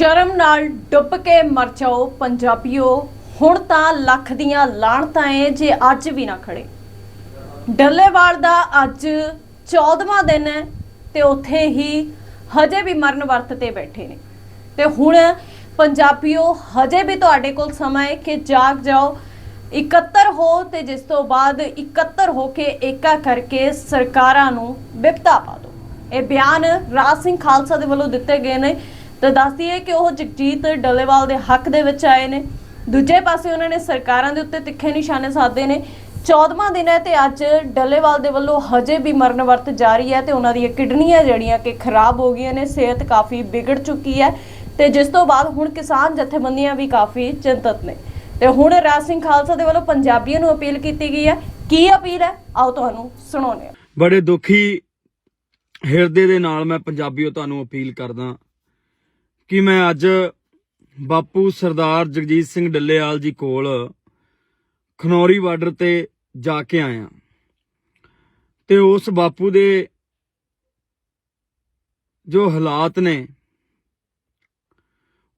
ਸ਼ਰਮ ਨਾਲ ਡੁੱਬ ਕੇ ਮਰ ਜਾਓ ਪੰਜਾਬੀਓ। ਹੁਣ ਤਾਂ ਲੱਖ ਦੀਆਂ ਲਾਹਣਤਾਂ ਏ, ਜੇ ਅੱਜ ਵੀ ਨਾ ਖੜੇ। ਡੱਲੇਵਾਲ ਦਾ ਅੱਜ 14ਵਾਂ ਦਿਨ ਹੈ ਤੇ ਉੱਥੇ ਹੀ ਹਜੇ ਵੀ ਮਰਨ ਵਰਤ ਤੇ ਬੈਠੇ ਨੇ। ਤੇ ਹੁਣ ਪੰਜਾਬੀਓ, ਹਜੇ ਵੀ ਤੁਹਾਡੇ ਕੋਲ ਸਮਾਂ ਹੈ ਕਿ ਜਾਗ ਜਾਓ। ਇਕੱਤਰ ਹੋ ਤੇ ਜਿਸ ਤੋਂ ਬਾਅਦ ਇਕੱਤਰ ਹੋ ਕੇ ਏਕਾ ਕਰਕੇ ਸਰਕਾਰਾਂ ਨੂੰ ਵਿਪਤਾ ਪਾ ਦਿਓ। ਇਹ ਬਿਆਨ ਰਾਜ ਸਿੰਘ ਖਾਲਸਾ ਦੇ ਵੱਲੋਂ ਦਿੱਤੇ ਗਏ ਨੇ। ਤੇ ਦੱਸਦੀ ਹੈ ਕਿ ਉਹ ਜਗਜੀਤ ਡੱਲੇਵਾਲ ਦੇ ਹੱਕ ਦੇ ਵਿੱਚ ਆਏ ਨੇ। ਦੂਜੇ ਪਾਸੇ ਉਹਨਾਂ ਨੇ ਸਰਕਾਰਾਂ ਦੇ ਉੱਤੇ ਤਿੱਖੇ ਨਿਸ਼ਾਨੇ ਸਾਧੇ ਨੇ। 14ਵਾਂ ਦਿਨ ਹੈ ਤੇ ਅੱਜ ਡੱਲੇਵਾਲ ਦੇ ਵੱਲੋਂ ਹਜੇ ਵੀ ਮਰਨ ਵਰਤ ਜਾਰੀ ਹੈ ਤੇ ਉਹਨਾਂ ਦੀਆਂ ਕਿਡਨੀਆਂ ਜਿਹੜੀਆਂ ਕਿ ਖਰਾਬ ਹੋ ਗਈਆਂ ਨੇ, ਸਿਹਤ ਕਾਫੀ ਵਿਗੜ ਚੁੱਕੀ ਹੈ ਤੇ ਜਿਸ ਤੋਂ ਬਾਅਦ ਹੁਣ ਕਿਸਾਨ ਜਥੇਬੰਦੀਆਂ ਵੀ ਕਾਫੀ ਚਿੰਤਤ ਨੇ। ਤੇ ਹੁਣ ਰਾਜ ਸਿੰਘ ਖਾਲਸਾ ਦੇ ਵੱਲੋਂ ਪੰਜਾਬੀਆਂ ਨੂੰ ਅਪੀਲ ਕੀਤੀ ਗਈ ਹੈ। ਕੀ ਅਪੀਲ ਹੈ? ਆਓ ਤੁਹਾਨੂੰ ਸੁਣਾਉਂਦੇ ਹਾਂ। ਬੜੇ ਦੁਖੀ ਹਿਰਦੇ ਦੇ ਨਾਲ ਮੈਂ ਪੰਜਾਬੀਓ ਤੁਹਾਨੂੰ ਅਪੀਲ ਕਰਦਾ ਕਿ ਮੈਂ ਅੱਜ ਬਾਪੂ ਸਰਦਾਰ ਜਗਜੀਤ ਸਿੰਘ ਡੱਲੇਵਾਲ ਜੀ ਕੋਲ ਖਨੌਰੀ ਬਾਰਡਰ ਤੇ ਜਾ ਕੇ ਆਇਆ। ਤੇ ਉਸ ਬਾਪੂ ਦੇ ਜੋ ਹਾਲਾਤ ਨੇ,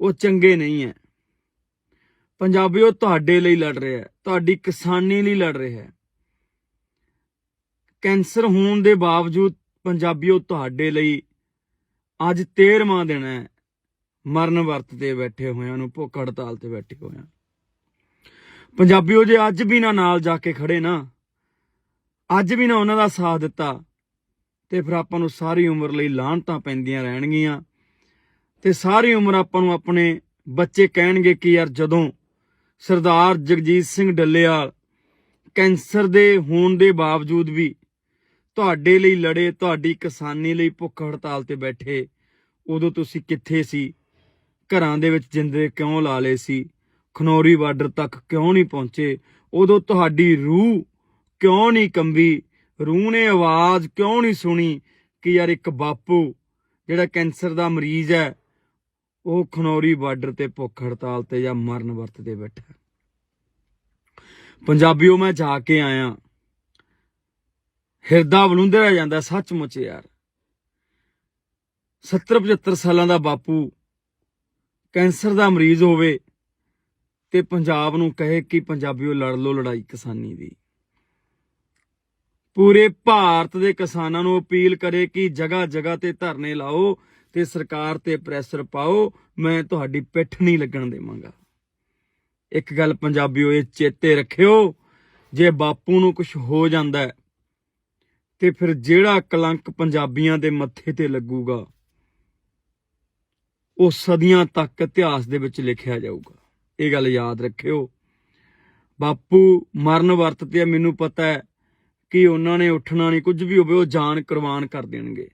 ਉਹ ਚੰਗੇ ਨਹੀਂ ਹੈ ਪੰਜਾਬੀਓ ਤੁਹਾਡੇ ਲਈ ਲੜ ਰਿਹਾ ਹੈ ਤੁਹਾਡੀ ਕਿਸਾਨੀ ਲਈ ਲੜ ਰਿਹਾ। ਹੈ ਕੈਂਸਰ ਹੋਣ ਦੇ ਬਾਵਜੂਦ ਪੰਜਾਬੀਓ ਤੁਹਾਡੇ ਲਈ ਅੱਜ 13ਵਾਂ ਦਿਨ ਹੈ ਮਰਨ ਵਰਤ ਤੇ ਬੈਠੇ ਹੋਇਆਂ ਨੂੰ ਭੁੱਖ ਹੜਤਾਲ ਤੇ ਬੈਠੇ ਹੋਇਆਂ ਪੰਜਾਬੀਓ ਜੇ ਅੱਜ ਵੀ ਨਾ ਨਾਲ ਜਾ ਕੇ ਖੜੇ ਨਾ, ਅੱਜ ਵੀ ਨਾ ਉਹਨਾਂ ਦਾ ਸਾਥ ਦਿੱਤਾ, ਤੇ ਫਿਰ ਆਪਾਂ ਨੂੰ ਸਾਰੀ ਉਮਰ ਲਈ ਲਾਹਣਤਾਂ ਪੈਂਦੀਆਂ ਰਹਿਣਗੀਆਂ। ਤੇ ਸਾਰੀ ਉਮਰ ਆਪਾਂ ਨੂੰ ਆਪਣੇ ਬੱਚੇ ਕਹਿਣਗੇ ਕਿ ਯਾਰ ਜਦੋਂ ਸਰਦਾਰ ਜਗਜੀਤ ਸਿੰਘ ਡੱਲੇਵਾਲ ਕੈਂਸਰ ਦੇ ਹੋਣ ਦੇ ਬਾਵਜੂਦ ਵੀ ਤੁਹਾਡੇ ਲਈ ਲੜੇ, ਤੁਹਾਡੀ ਕਿਸਾਨੀ ਲਈ ਭੁੱਖ ਹੜਤਾਲ ਤੇ ਬੈਠੇ, ਉਦੋਂ ਤੁਸੀਂ ਕਿੱਥੇ ਸੀ? ਘਰਾਂ ਦੇ ਵਿੱਚ ਜਿੰਦੇ ਕਿਉਂ ਲਾ ਲਏ ਸੀ? ਖਨੌਰੀ ਬਾਰਡਰ ਤੱਕ ਕਿਉਂ ਨਹੀਂ ਪਹੁੰਚੇ? ਉਦੋਂ ਤੁਹਾਡੀ ਰੂਹ ਕਿਉਂ ਨਹੀਂ ਕੰਬੀ? ਰੂਹ ਨੇ ਆਵਾਜ਼ ਕਿਉਂ ਨਹੀਂ ਸੁਣੀ ਕਿ ਯਾਰ ਇੱਕ ਬਾਪੂ ਜਿਹੜਾ ਕੈਂਸਰ ਦਾ ਮਰੀਜ਼ ਹੈ, ਉਹ ਖਨੌਰੀ ਬਾਰਡਰ ਤੇ ਭੁੱਖ ਹੜਤਾਲ ਤੇ ਜਾਂ ਮਰਨ ਵਰਤ ਤੇ ਬੈਠਾ ਹੈ। ਪੰਜਾਬੀਓ, ਮੈਂ ਜਾ ਕੇ ਆਇਆ। ਹਿਰਦਾ ਬਲੁੰਦਰ ਆ ਜਾਂਦਾ, ਸੱਚਮੁੱਚ ਯਾਰ। 70 75 ਸਾਲਾਂ ਦਾ ਬਾਪੂ ਕੈਂਸਰ ਦਾ ਮਰੀਜ਼ ਹੋਵੇ ਤੇ ਪੰਜਾਬ ਨੂੰ ਕਹੇ ਕਿ ਪੰਜਾਬੀਓ ਲੜ ਲਓ ਲੜਾਈ ਕਿਸਾਨੀ ਦੀ। ਪੂਰੇ ਭਾਰਤ ਦੇ ਕਿਸਾਨਾਂ ਨੂੰ ਅਪੀਲ ਕਰੇ ਕਿ ਜਗ੍ਹਾ ਜਗ੍ਹਾ ਤੇ ਧਰਨੇ ਲਾਓ ਤੇ ਸਰਕਾਰ ਤੇ ਪ੍ਰੈਸ਼ਰ ਪਾਓ। ਮੈਂ ਤੁਹਾਡੀ ਪਿੱਠ ਨਹੀਂ ਲੱਗਣ ਦੇਵਾਂਗਾ। ਇੱਕ ਗੱਲ ਪੰਜਾਬੀਓ, ਇਹ ਚੇਤੇ ਰੱਖਿਓ, ਜੇ ਬਾਪੂ ਨੂੰ ਕੁਝ ਹੋ ਜਾਂਦਾ ਹੈ, ਤੇ ਫਿਰ ਜਿਹੜਾ ਕਲੰਕ ਪੰਜਾਬੀਆਂ ਦੇ ਮੱਥੇ ਤੇ ਲੱਗੂਗਾ ਉਹ ਸਦੀਆਂ ਤੱਕ ਇਤਿਹਾਸ ਦੇ ਵਿੱਚ ਲਿਖਿਆ ਜਾਊਗਾ। ਇਹ ਗੱਲ ਯਾਦ ਰੱਖਿਓ। ਬਾਪੂ ਮਰਨ ਵਰਤ ਤੇ ਮੈਨੂੰ ਪਤਾ ਹੈ ਕਿ ਉਹਨਾਂ ਨੇ ਉੱਠਣਾ ਨਹੀਂ, ਕੁਝ ਵੀ ਹੋਵੇ, ਉਹ ਜਾਨ ਕੁਰਬਾਨ ਕਰ ਦੇਣਗੇ।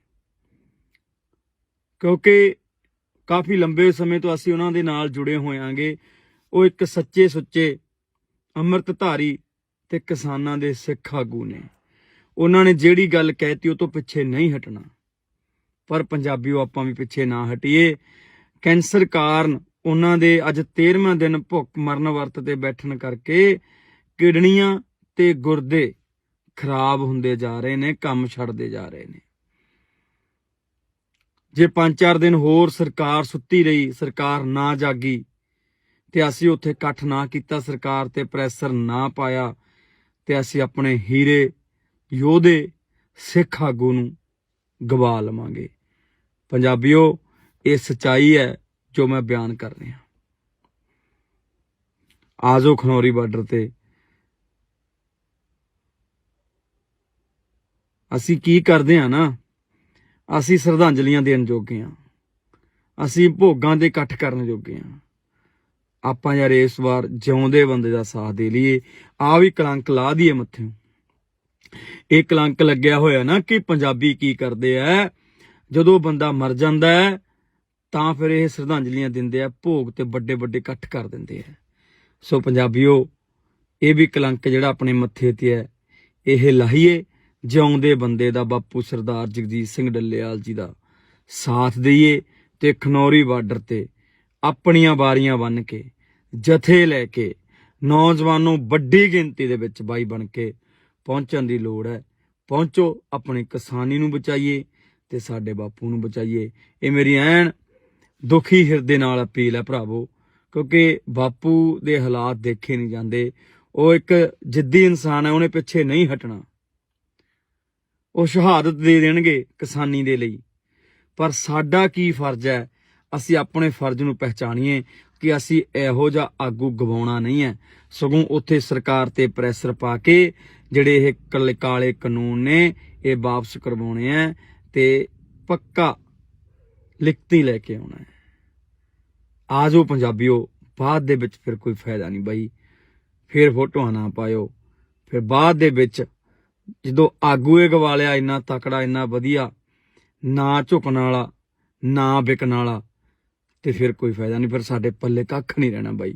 ਕਿਉਂਕਿ ਕਾਫੀ ਲੰਬੇ ਸਮੇਂ ਤੋਂ ਅਸੀਂ ਉਹਨਾਂ ਦੇ ਨਾਲ ਜੁੜੇ ਹੋਇਆਂਗੇ। ਉਹ ਇੱਕ ਸੱਚੇ ਸੁੱਚੇ ਅੰਮ੍ਰਿਤਧਾਰੀ ਤੇ ਕਿਸਾਨਾਂ ਦੇ ਸਿੱਖ ਆਗੂ ਨੇ। ਉਹਨਾਂ ਨੇ ਜਿਹੜੀ ਗੱਲ ਕਹਿਤੀ, ਉਹ ਤੋਂ ਪਿੱਛੇ ਨਹੀਂ ਹਟਣਾ। ਪਰ ਪੰਜਾਬੀਓ, ਆਪਾਂ ਵੀ ਪਿੱਛੇ ਨਾ ਹਟੀਏ। ਕੈਂਸਰ ਕਾਰਨ ਉਹਨਾਂ ਦੇ ਅੱਜ 13ਵਾਂ ਦਿਨ ਭੁੱਖ ਮਰਨ ਵਰਤ ਤੇ ਬੈਠਣ ਕਰਕੇ ਕਿਡਨੀਆਂ ਤੇ ਗੁਰਦੇ ਖਰਾਬ ਹੁੰਦੇ ਜਾ ਰਹੇ ਨੇ, ਕੰਮ ਛੱਡਦੇ ਜਾ ਰਹੇ ਨੇ। ਜੇ 5-4 ਦਿਨ ਹੋਰ ਸਰਕਾਰ ਸੁੱਤੀ ਰਹੀ, ਸਰਕਾਰ ਨਾ ਜਾਗੀ ਤੇ ਅਸੀਂ ਉੱਥੇ ਇਕੱਠ ਨਾ ਕੀਤਾ, ਸਰਕਾਰ ਤੇ ਪ੍ਰੈਸ਼ਰ ਨਾ ਪਾਇਆ ਤੇ ਅਸੀਂ ਆਪਣੇ ਹੀਰੇ ਯੋਧੇ ਸਿੱਖ ਆਗੂ ਨੂੰ ਗਵਾ ਲਵਾਂਗੇ। ਪੰਜਾਬੀਓ ਇਹ ਸਚਾਈ ਹੈ ਜੋ ਮੈਂ ਬਿਆਨ ਕਰ ਰਿਹਾ। ਆਜੋ ਖਨੌਰੀ ਬਾਰਡਰ ਤੇ। ਅਸੀਂ ਕੀ ਕਰਦੇ ਆ ਨਾ? ਅਸੀਂ ਸ਼ਰਧਾਂਜਲੀਆਂ ਦੇਣ ਜੋਗੇ ਆ ਅਸੀਂ ਭੋਗਾਂ ਦੇ ਇਕੱਠ ਕਰਨ ਜੋਗੇ ਆ ਆਪਾਂ ਯਾਰ ਇਸ ਵਾਰ ਜਿਉਂਦੇ ਬੰਦੇ ਦਾ ਸਾਥ ਦੇ ਲਈਏ। ਆ ਵੀ ਕਲੰਕ ਲਾ ਦਈਏ ਮੱਥੇ ਇਹ ਕਲੰਕ ਲੱਗਿਆ ਹੋਇਆ ਨਾ ਕਿ ਪੰਜਾਬੀ ਕੀ ਕਰਦੇ ਆ? ਜਦੋਂ ਬੰਦਾ ਮਰ ਜਾਂਦਾ ਹੈ ਤਾਂ ਫਿਰ ਇਹ ਸ਼ਰਧਾਂਜਲੀਆਂ ਦਿੰਦੇ ਆ, ਭੋਗ ਤੇ ਵੱਡੇ ਵੱਡੇ ਇਕੱਠ ਕਰ ਦਿੰਦੇ ਆ। ਸੋ ਪੰਜਾਬੀਓ, ਇਹ ਵੀ ਕਲੰਕ ਜਿਹੜਾ ਆਪਣੇ ਮੱਥੇ ਤੇ ਹੈ, ਇਹ ਲਾਹੀਏ, ਜਿਉਂਦੇ ਬੰਦੇ ਦਾ ਬਾਪੂ ਸਰਦਾਰ ਜਗਜੀਤ ਸਿੰਘ ਡੱਲੇਵਾਲ ਜੀ ਦਾ ਸਾਥ ਦਈਏ ਤੇ ਖਨੌਰੀ ਬਾਰਡਰ ਤੇ ਆਪਣੀਆਂ ਵਾਰੀਆਂ ਬੰਨ ਕੇ, ਜਥੇ ਲੈ ਕੇ, ਨੌਜਵਾਨੋਂ ਵੱਡੀ ਗਿਣਤੀ ਦੇ ਵਿੱਚ ਬਾਈ ਬਣ ਕੇ ਪਹੁੰਚਣ ਦੀ ਲੋੜ ਹੈ। ਪਹੁੰਚੋ, ਆਪਣੀ ਕਿਸਾਨੀ ਨੂੰ ਬਚਾਈਏ ਤੇ ਸਾਡੇ ਬਾਪੂ ਨੂੰ ਬਚਾਈਏ। ਇਹ ਮੇਰੀ ਐਨ ਦੁਖੀ ਹਿਰਦੇ ਨਾਲ ਅਪੀਲ ਹੈ ਭਰਾਵੋ, ਕਿਉਂਕਿ ਬਾਪੂ ਦੇ ਹਾਲਾਤ ਦੇਖੇ ਨਹੀਂ ਜਾਂਦੇ। ਉਹ ਇੱਕ ਜਿੱਦੀ ਇਨਸਾਨ ਹੈ, ਉਹਨੇ ਪਿੱਛੇ ਨਹੀਂ ਹਟਣਾ। ਉਹ ਸ਼ਹਾਦਤ ਦੇ ਦੇਣਗੇ ਕਿਸਾਨੀ ਦੇ ਲਈ। ਪਰ ਸਾਡਾ ਕੀ ਫਰਜ਼ ਹੈ? ਅਸੀਂ ਆਪਣੇ ਫਰਜ਼ ਨੂੰ ਪਹਿਚਾਣੀਏ ਕਿ ਅਸੀਂ ਇਹੋ ਜਿਹਾ ਆਗੂ ਗਵਾਉਣਾ ਨਹੀਂ ਹੈ। ਸਗੋਂ ਉੱਥੇ ਸਰਕਾਰ ਤੇ ਪ੍ਰੈਸ਼ਰ ਪਾ ਕੇ ਜਿਹੜੇ ਇਹ ਕੱਲੇ ਕਾਲੇ ਕਾਨੂੰਨ ਨੇ, ਇਹ ਵਾਪਸ ਕਰਵਾਉਣੇ ਆ ਤੇ ਪੱਕਾ ਲਿਖਤੀ ਲੈ ਕੇ ਆਉਣਾ ਹੈ। ਆਜੋ ਪੰਜਾਬੀਓ, ਬਾਅਦ ਦੇ ਵਿੱਚ ਫਿਰ ਕੋਈ ਫਾਇਦਾ ਨਹੀਂ ਬਾਈ। ਫਿਰ ਫੋਟੋਆਂ ਨਾ ਪਾਇਓ। ਫਿਰ ਬਾਅਦ ਦੇ ਵਿੱਚ ਜਦੋਂ ਆਗੂ ਇਹ ਗਵਾ ਲਿਆ ਇੰਨਾ ਤਕੜਾ, ਇੰਨਾ ਵਧੀਆ, ਨਾ ਝੁਕਣ ਵਾਲਾ, ਨਾ ਵਿਕਣ ਵਾਲਾ, ਤੇ ਫਿਰ ਕੋਈ ਫਾਇਦਾ ਨਹੀਂ। ਫਿਰ ਸਾਡੇ ਪੱਲੇ ਕੱਖ ਨਹੀਂ ਰਹਿਣਾ ਬਾਈ।